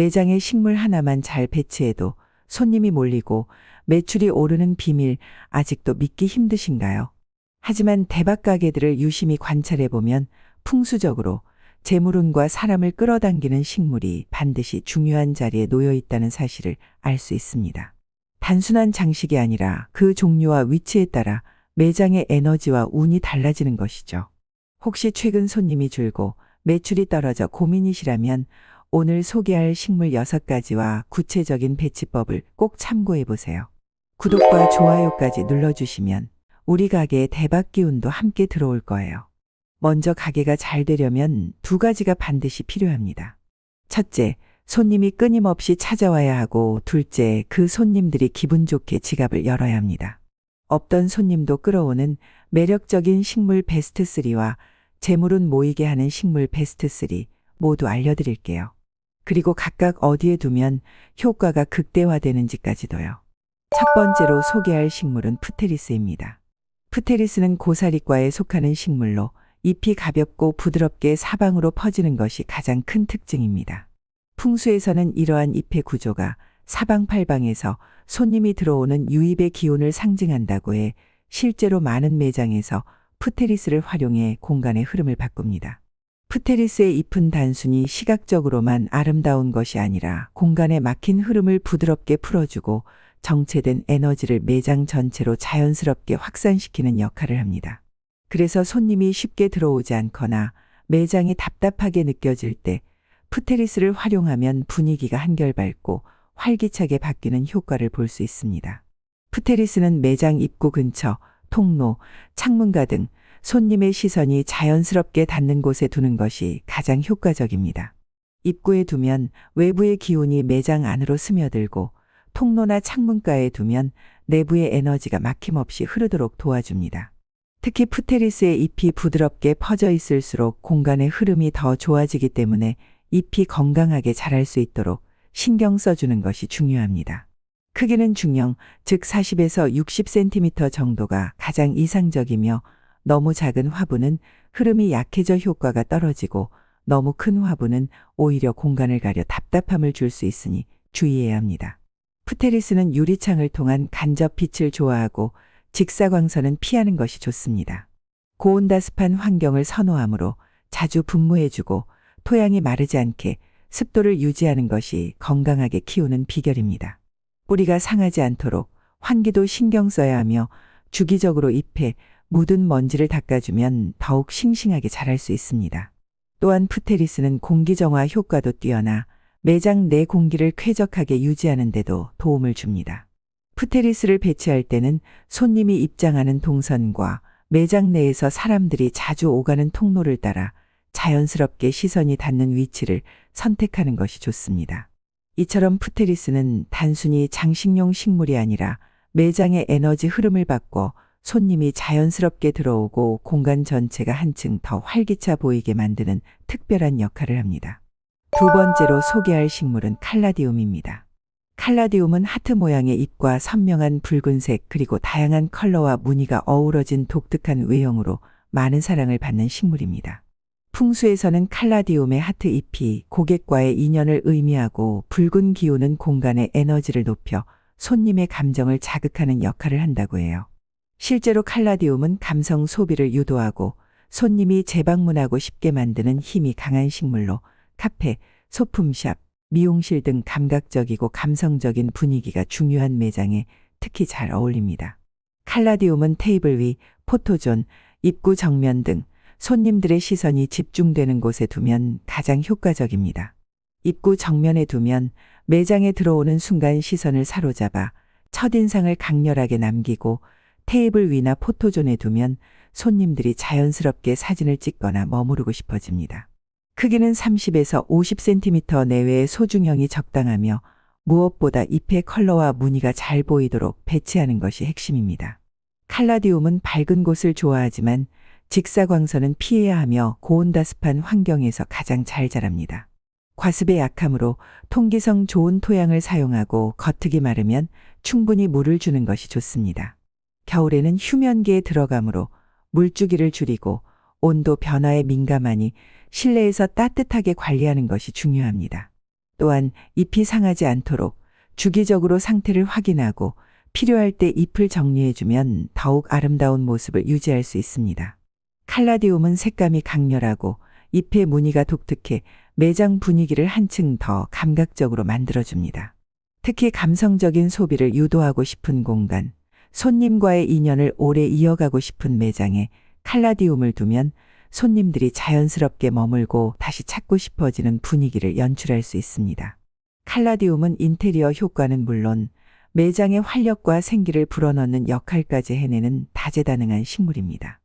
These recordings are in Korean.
매장에 식물 하나만 잘 배치해도 손님이 몰리고 매출이 오르는 비밀 아직도 믿기 힘드신가요? 하지만 대박 가게들을 유심히 관찰해 보면 풍수적으로 재물운과 사람을 끌어당기는 식물이 반드시 중요한 자리에 놓여 있다는 사실을 알 수 있습니다. 단순한 장식이 아니라 그 종류와 위치에 따라 매장의 에너지와 운이 달라지는 것이죠. 혹시 최근 손님이 줄고 매출이 떨어져 고민이시라면 오늘 소개할 식물 6가지와 구체적인 배치법을 꼭 참고해 보세요. 구독과 좋아요까지 눌러주시면 우리 가게의 대박 기운도 함께 들어올 거예요. 먼저 가게가 잘 되려면 두 가지가 반드시 필요합니다. 첫째, 손님이 끊임없이 찾아와야 하고 둘째, 그 손님들이 기분 좋게 지갑을 열어야 합니다. 없던 손님도 끌어오는 매력적인 식물 베스트 3와 재물운 모이게 하는 식물 베스트 3 모두 알려드릴게요. 그리고 각각 어디에 두면 효과가 극대화되는지까지도요. 첫 번째로 소개할 식물은 프테리스입니다. 프테리스는 고사리과에 속하는 식물로 잎이 가볍고 부드럽게 사방으로 퍼지는 것이 가장 큰 특징입니다. 풍수에서는 이러한 잎의 구조가 사방팔방에서 손님이 들어오는 유입의 기운을 상징한다고 해 실제로 많은 매장에서 프테리스를 활용해 공간의 흐름을 바꿉니다. 프테리스의 잎은 단순히 시각적으로만 아름다운 것이 아니라 공간에 막힌 흐름을 부드럽게 풀어주고 정체된 에너지를 매장 전체로 자연스럽게 확산시키는 역할을 합니다. 그래서 손님이 쉽게 들어오지 않거나 매장이 답답하게 느껴질 때 프테리스를 활용하면 분위기가 한결 밝고 활기차게 바뀌는 효과를 볼 수 있습니다. 프테리스는 매장 입구 근처, 통로, 창문가 등 손님의 시선이 자연스럽게 닿는 곳에 두는 것이 가장 효과적입니다. 입구에 두면 외부의 기운이 매장 안으로 스며들고 통로나 창문가에 두면 내부의 에너지가 막힘없이 흐르도록 도와줍니다. 특히 프테리스의 잎이 부드럽게 퍼져 있을수록 공간의 흐름이 더 좋아지기 때문에 잎이 건강하게 자랄 수 있도록 신경 써주는 것이 중요합니다. 크기는 중형, 즉 40에서 60cm 정도가 가장 이상적이며 너무 작은 화분은 흐름이 약해져 효과가 떨어지고 너무 큰 화분은 오히려 공간을 가려 답답함을 줄 수 있으니 주의해야 합니다. 프테리스는 유리창을 통한 간접 빛을 좋아하고 직사광선은 피하는 것이 좋습니다. 고온다습한 환경을 선호하므로 자주 분무해주고 토양이 마르지 않게 습도를 유지하는 것이 건강하게 키우는 비결입니다. 뿌리가 상하지 않도록 환기도 신경 써야 하며 주기적으로 잎에 묻은 먼지를 닦아주면 더욱 싱싱하게 자랄 수 있습니다. 또한 프테리스는 공기정화 효과도 뛰어나 매장 내 공기를 쾌적하게 유지하는 데도 도움을 줍니다. 프테리스를 배치할 때는 손님이 입장하는 동선과 매장 내에서 사람들이 자주 오가는 통로를 따라 자연스럽게 시선이 닿는 위치를 선택하는 것이 좋습니다. 이처럼 프테리스는 단순히 장식용 식물이 아니라 매장의 에너지 흐름을 바꿔 손님이 자연스럽게 들어오고 공간 전체가 한층 더 활기차 보이게 만드는 특별한 역할을 합니다. 두 번째로 소개할 식물은 칼라디움입니다. 칼라디움은 하트 모양의 잎과 선명한 붉은색 그리고 다양한 컬러와 무늬가 어우러진 독특한 외형으로 많은 사랑을 받는 식물입니다. 풍수에서는 칼라디움의 하트 잎이 고객과의 인연을 의미하고 붉은 기운은 공간의 에너지를 높여 손님의 감정을 자극하는 역할을 한다고 해요. 실제로 칼라디움은 감성 소비를 유도하고 손님이 재방문하고 싶게 만드는 힘이 강한 식물로 카페, 소품샵, 미용실 등 감각적이고 감성적인 분위기가 중요한 매장에 특히 잘 어울립니다. 칼라디움은 테이블 위, 포토존, 입구 정면 등 손님들의 시선이 집중되는 곳에 두면 가장 효과적입니다. 입구 정면에 두면 매장에 들어오는 순간 시선을 사로잡아 첫인상을 강렬하게 남기고 테이블 위나 포토존에 두면 손님들이 자연스럽게 사진을 찍거나 머무르고 싶어집니다. 크기는 30에서 50cm 내외의 소중형이 적당하며 무엇보다 잎의 컬러와 무늬가 잘 보이도록 배치하는 것이 핵심입니다. 칼라디움은 밝은 곳을 좋아하지만 직사광선은 피해야 하며 고온다습한 환경에서 가장 잘 자랍니다. 과습에 약하므로 통기성 좋은 토양을 사용하고 겉흙이 마르면 충분히 물을 주는 것이 좋습니다. 겨울에는 휴면기에 들어가므로 물주기를 줄이고 온도 변화에 민감하니 실내에서 따뜻하게 관리하는 것이 중요합니다. 또한 잎이 상하지 않도록 주기적으로 상태를 확인하고 필요할 때 잎을 정리해주면 더욱 아름다운 모습을 유지할 수 있습니다. 칼라디움은 색감이 강렬하고 잎의 무늬가 독특해 매장 분위기를 한층 더 감각적으로 만들어줍니다. 특히 감성적인 소비를 유도하고 싶은 공간, 손님과의 인연을 오래 이어가고 싶은 매장에 칼라디움을 두면 손님들이 자연스럽게 머물고 다시 찾고 싶어지는 분위기를 연출할 수 있습니다. 칼라디움은 인테리어 효과는 물론 매장의 활력과 생기를 불어넣는 역할까지 해내는 다재다능한 식물입니다.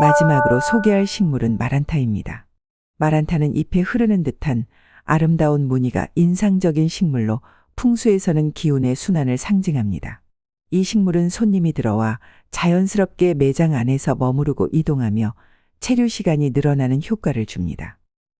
마지막으로 소개할 식물은 마란타입니다. 마란타는 잎에 흐르는 듯한 아름다운 무늬가 인상적인 식물로 풍수에서는 기운의 순환을 상징합니다. 이 식물은 손님이 들어와 자연스럽게 매장 안에서 머무르고 이동하며 체류 시간이 늘어나는 효과를 줍니다.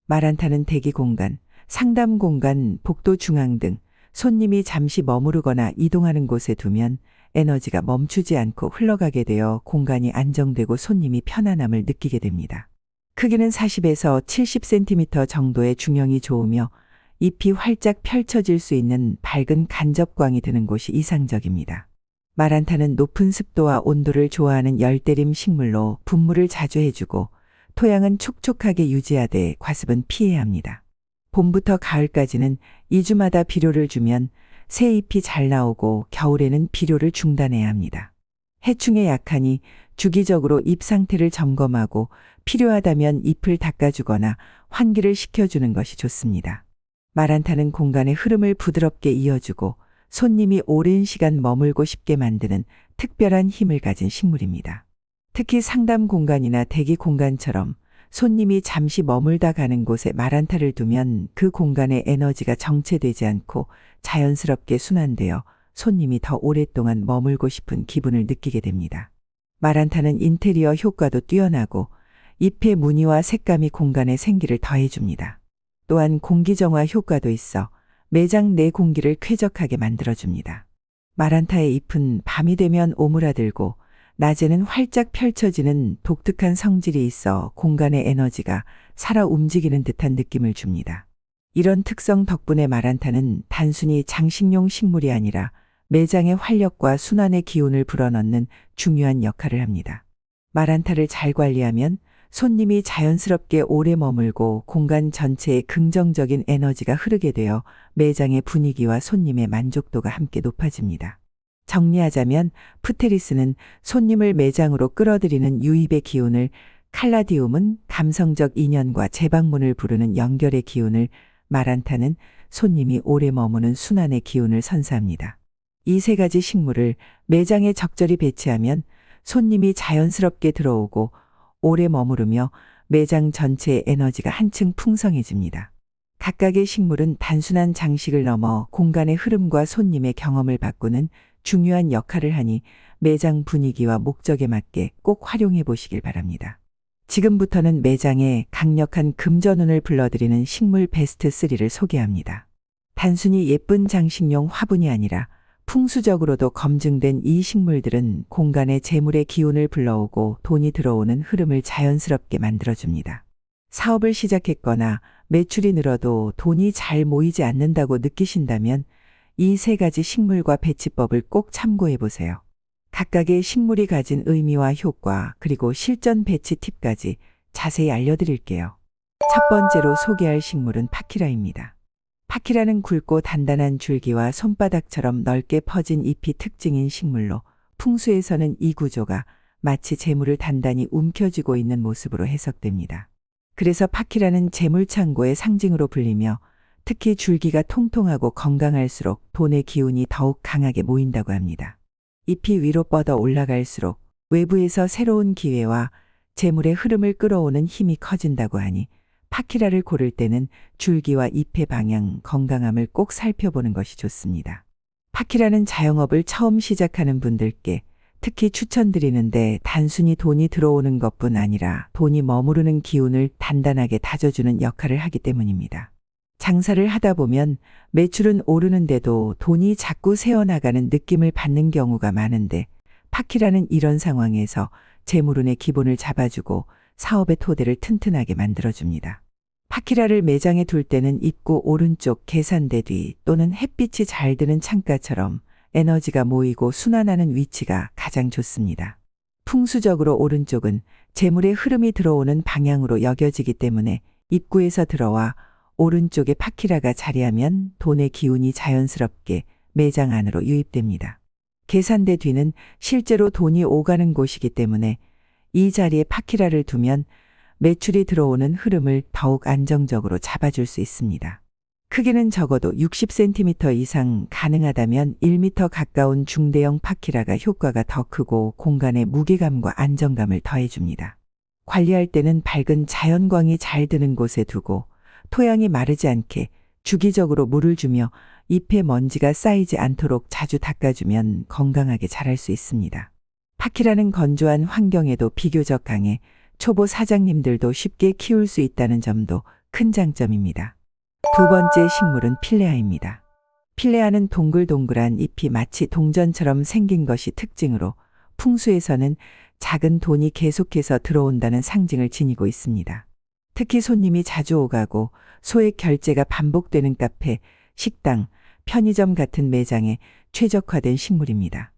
마란타는 대기 공간, 상담 공간, 복도 중앙 등 손님이 잠시 머무르거나 이동하는 곳에 두면 에너지가 멈추지 않고 흘러가게 되어 공간이 안정되고 손님이 편안함을 느끼게 됩니다. 크기는 40에서 70cm 정도의 중형이 좋으며 잎이 활짝 펼쳐질 수 있는 밝은 간접광이 드는 곳이 이상적입니다. 마란타는 높은 습도와 온도를 좋아하는 열대림 식물로 분무를 자주 해주고 토양은 촉촉하게 유지하되 과습은 피해야 합니다. 봄부터 가을까지는 2주마다 비료를 주면 새 잎이 잘 나오고 겨울에는 비료를 중단해야 합니다. 해충에 약하니 주기적으로 잎 상태를 점검하고 필요하다면 잎을 닦아주거나 환기를 시켜주는 것이 좋습니다. 마란타는 공간의 흐름을 부드럽게 이어주고 손님이 오랜 시간 머물고 싶게 만드는 특별한 힘을 가진 식물입니다. 특히 상담 공간이나 대기 공간처럼 손님이 잠시 머물다 가는 곳에 마란타를 두면 그 공간의 에너지가 정체되지 않고 자연스럽게 순환되어 손님이 더 오랫동안 머물고 싶은 기분을 느끼게 됩니다. 마란타는 인테리어 효과도 뛰어나고 잎의 무늬와 색감이 공간에 생기를 더해줍니다. 또한 공기정화 효과도 있어 매장 내 공기를 쾌적하게 만들어줍니다. 마란타의 잎은 밤이 되면 오므라들고 낮에는 활짝 펼쳐지는 독특한 성질이 있어 공간의 에너지가 살아 움직이는 듯한 느낌을 줍니다. 이런 특성 덕분에 마란타는 단순히 장식용 식물이 아니라 매장의 활력과 순환의 기운을 불어넣는 중요한 역할을 합니다. 마란타를 잘 관리하면 손님이 자연스럽게 오래 머물고 공간 전체에 긍정적인 에너지가 흐르게 되어 매장의 분위기와 손님의 만족도가 함께 높아집니다. 정리하자면 푸테리스는 손님을 매장으로 끌어들이는 유입의 기운을 칼라디움은 감성적 인연과 재방문을 부르는 연결의 기운을 마란타는 손님이 오래 머무는 순환의 기운을 선사합니다. 이 세 가지 식물을 매장에 적절히 배치하면 손님이 자연스럽게 들어오고 오래 머무르며 매장 전체의 에너지가 한층 풍성해집니다. 각각의 식물은 단순한 장식을 넘어 공간의 흐름과 손님의 경험을 바꾸는 중요한 역할을 하니 매장 분위기와 목적에 맞게 꼭 활용해 보시길 바랍니다. 지금부터는 매장에 강력한 금전운을 불러들이는 식물 베스트 3를 소개합니다. 단순히 예쁜 장식용 화분이 아니라 풍수적으로도 검증된 이 식물들은 공간에 재물의 기운을 불러오고 돈이 들어오는 흐름을 자연스럽게 만들어줍니다. 사업을 시작했거나 매출이 늘어도 돈이 잘 모이지 않는다고 느끼신다면 이 세 가지 식물과 배치법을 꼭 참고해 보세요. 각각의 식물이 가진 의미와 효과, 그리고 실전 배치 팁까지 자세히 알려드릴게요. 첫 번째로 소개할 식물은 파키라입니다. 파키라는 굵고 단단한 줄기와 손바닥처럼 넓게 퍼진 잎이 특징인 식물로 풍수에서는 이 구조가 마치 재물을 단단히 움켜쥐고 있는 모습으로 해석됩니다. 그래서 파키라는 재물창고의 상징으로 불리며 특히 줄기가 통통하고 건강할수록 돈의 기운이 더욱 강하게 모인다고 합니다. 잎이 위로 뻗어 올라갈수록 외부에서 새로운 기회와 재물의 흐름을 끌어오는 힘이 커진다고 하니 파키라를 고를 때는 줄기와 잎의 방향, 건강함을 꼭 살펴보는 것이 좋습니다. 파키라는 자영업을 처음 시작하는 분들께 특히 추천드리는데 단순히 돈이 들어오는 것뿐 아니라 돈이 머무르는 기운을 단단하게 다져주는 역할을 하기 때문입니다. 장사를 하다 보면 매출은 오르는데도 돈이 자꾸 새어나가는 느낌을 받는 경우가 많은데 파키라는 이런 상황에서 재물운의 기본을 잡아주고 사업의 토대를 튼튼하게 만들어줍니다. 파키라를 매장에 둘 때는 입구 오른쪽 계산대 뒤 또는 햇빛이 잘 드는 창가처럼 에너지가 모이고 순환하는 위치가 가장 좋습니다. 풍수적으로 오른쪽은 재물의 흐름이 들어오는 방향으로 여겨지기 때문에 입구에서 들어와 오른쪽에 파키라가 자리하면 돈의 기운이 자연스럽게 매장 안으로 유입됩니다. 계산대 뒤는 실제로 돈이 오가는 곳이기 때문에 이 자리에 파키라를 두면 매출이 들어오는 흐름을 더욱 안정적으로 잡아줄 수 있습니다. 크기는 적어도 60cm 이상 가능하다면 1m 가까운 중대형 파키라가 효과가 더 크고 공간에 무게감과 안정감을 더해줍니다. 관리할 때는 밝은 자연광이 잘 드는 곳에 두고 토양이 마르지 않게 주기적으로 물을 주며 잎에 먼지가 쌓이지 않도록 자주 닦아주면 건강하게 자랄 수 있습니다. 파키라는 건조한 환경에도 비교적 강해 초보 사장님들도 쉽게 키울 수 있다는 점도 큰 장점입니다. 두 번째 식물은 필레아입니다. 필레아는 동글동글한 잎이 마치 동전처럼 생긴 것이 특징으로 풍수에서는 작은 돈이 계속해서 들어온다는 상징을 지니고 있습니다. 특히 손님이 자주 오가고 소액 결제가 반복되는 카페, 식당, 편의점 같은 매장에 최적화된 식물입니다.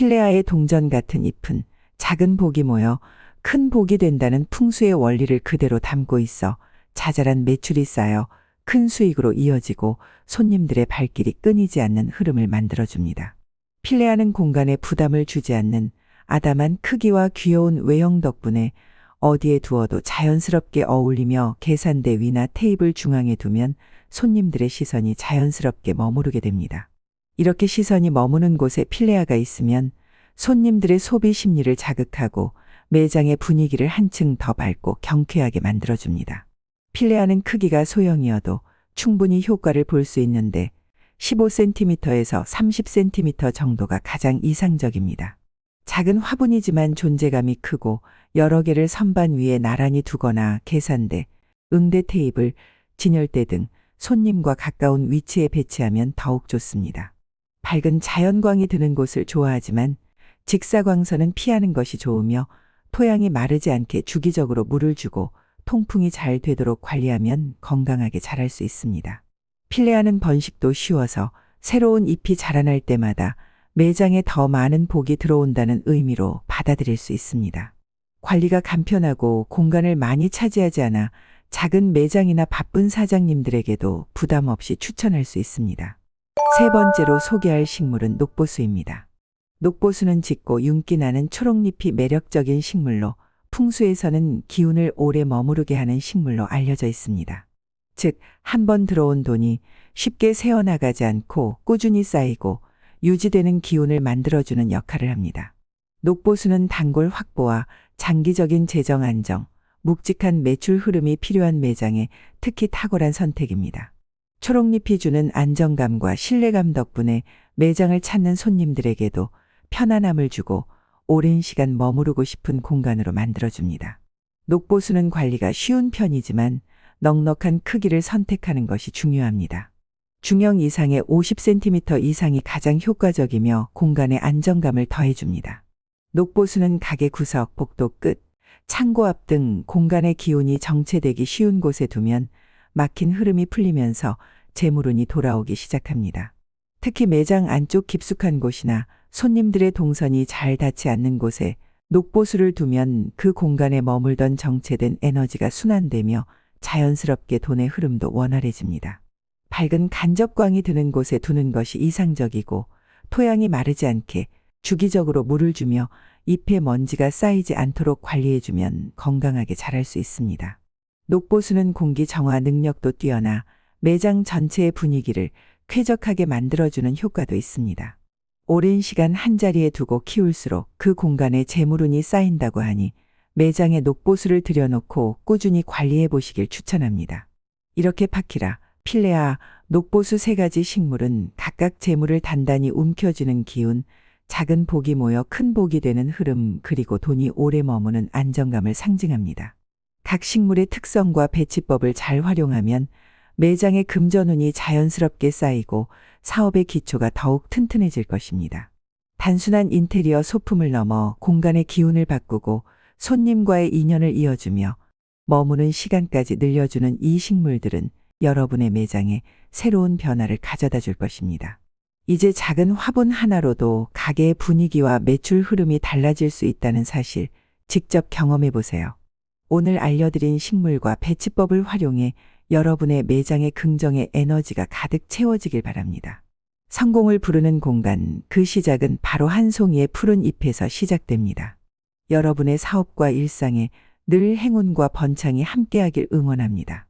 필레아의 동전 같은 잎은 작은 복이 모여 큰 복이 된다는 풍수의 원리를 그대로 담고 있어 자잘한 매출이 쌓여 큰 수익으로 이어지고 손님들의 발길이 끊이지 않는 흐름을 만들어줍니다. 필레아는 공간에 부담을 주지 않는 아담한 크기와 귀여운 외형 덕분에 어디에 두어도 자연스럽게 어울리며 계산대 위나 테이블 중앙에 두면 손님들의 시선이 자연스럽게 머무르게 됩니다. 이렇게 시선이 머무는 곳에 필레아가 있으면 손님들의 소비 심리를 자극하고 매장의 분위기를 한층 더 밝고 경쾌하게 만들어줍니다. 필레아는 크기가 소형이어도 충분히 효과를 볼 수 있는데 15cm에서 30cm 정도가 가장 이상적입니다. 작은 화분이지만 존재감이 크고 여러 개를 선반 위에 나란히 두거나 계산대, 응대 테이블, 진열대 등 손님과 가까운 위치에 배치하면 더욱 좋습니다. 밝은 자연광이 드는 곳을 좋아하지만 직사광선은 피하는 것이 좋으며 토양이 마르지 않게 주기적으로 물을 주고 통풍이 잘 되도록 관리하면 건강하게 자랄 수 있습니다. 필레아는 번식도 쉬워서 새로운 잎이 자라날 때마다 매장에 더 많은 복이 들어온다는 의미로 받아들일 수 있습니다. 관리가 간편하고 공간을 많이 차지하지 않아 작은 매장이나 바쁜 사장님들에게도 부담 없이 추천할 수 있습니다. 세 번째로 소개할 식물은 녹보수입니다. 녹보수는 짙고 윤기 나는 초록잎이 매력적인 식물로 풍수에서는 기운을 오래 머무르게 하는 식물로 알려져 있습니다. 즉, 한 번 들어온 돈이 쉽게 새어나가지 않고 꾸준히 쌓이고 유지되는 기운을 만들어주는 역할을 합니다. 녹보수는 단골 확보와 장기적인 재정 안정, 묵직한 매출 흐름이 필요한 매장에 특히 탁월한 선택입니다. 초록잎이 주는 안정감과 신뢰감 덕분에 매장을 찾는 손님들에게도 편안함을 주고 오랜 시간 머무르고 싶은 공간으로 만들어줍니다. 녹보수는 관리가 쉬운 편이지만 넉넉한 크기를 선택하는 것이 중요합니다. 중형 이상의 50cm 이상이 가장 효과적이며 공간에 안정감을 더해줍니다. 녹보수는 가게 구석, 복도 끝, 창고 앞 등 공간의 기운이 정체되기 쉬운 곳에 두면 막힌 흐름이 풀리면서 재물운이 돌아오기 시작합니다. 특히 매장 안쪽 깊숙한 곳이나 손님들의 동선이 잘 닿지 않는 곳에 녹보수를 두면 그 공간에 머물던 정체된 에너지가 순환되며 자연스럽게 돈의 흐름도 원활해집니다. 밝은 간접광이 드는 곳에 두는 것이 이상적이고 토양이 마르지 않게 주기적으로 물을 주며 잎에 먼지가 쌓이지 않도록 관리해주면 건강하게 자랄 수 있습니다. 녹보수는 공기 정화 능력도 뛰어나 매장 전체의 분위기를 쾌적하게 만들어주는 효과도 있습니다. 오랜 시간 한자리에 두고 키울수록 그 공간에 재물운이 쌓인다고 하니 매장에 녹보수를 들여놓고 꾸준히 관리해 보시길 추천합니다. 이렇게 파키라, 필레아, 녹보수 세 가지 식물은 각각 재물을 단단히 움켜쥐는 기운, 작은 복이 모여 큰 복이 되는 흐름, 그리고 돈이 오래 머무는 안정감을 상징합니다. 각 식물의 특성과 배치법을 잘 활용하면 매장의 금전운이 자연스럽게 쌓이고 사업의 기초가 더욱 튼튼해질 것입니다. 단순한 인테리어 소품을 넘어 공간의 기운을 바꾸고 손님과의 인연을 이어주며 머무는 시간까지 늘려주는 이 식물들은 여러분의 매장에 새로운 변화를 가져다 줄 것입니다. 이제 작은 화분 하나로도 가게의 분위기와 매출 흐름이 달라질 수 있다는 사실 직접 경험해 보세요. 오늘 알려드린 식물과 배치법을 활용해 여러분의 매장의 긍정의 에너지가 가득 채워지길 바랍니다. 성공을 부르는 공간, 그 시작은 바로 한 송이의 푸른 잎에서 시작됩니다. 여러분의 사업과 일상에 늘 행운과 번창이 함께하길 응원합니다.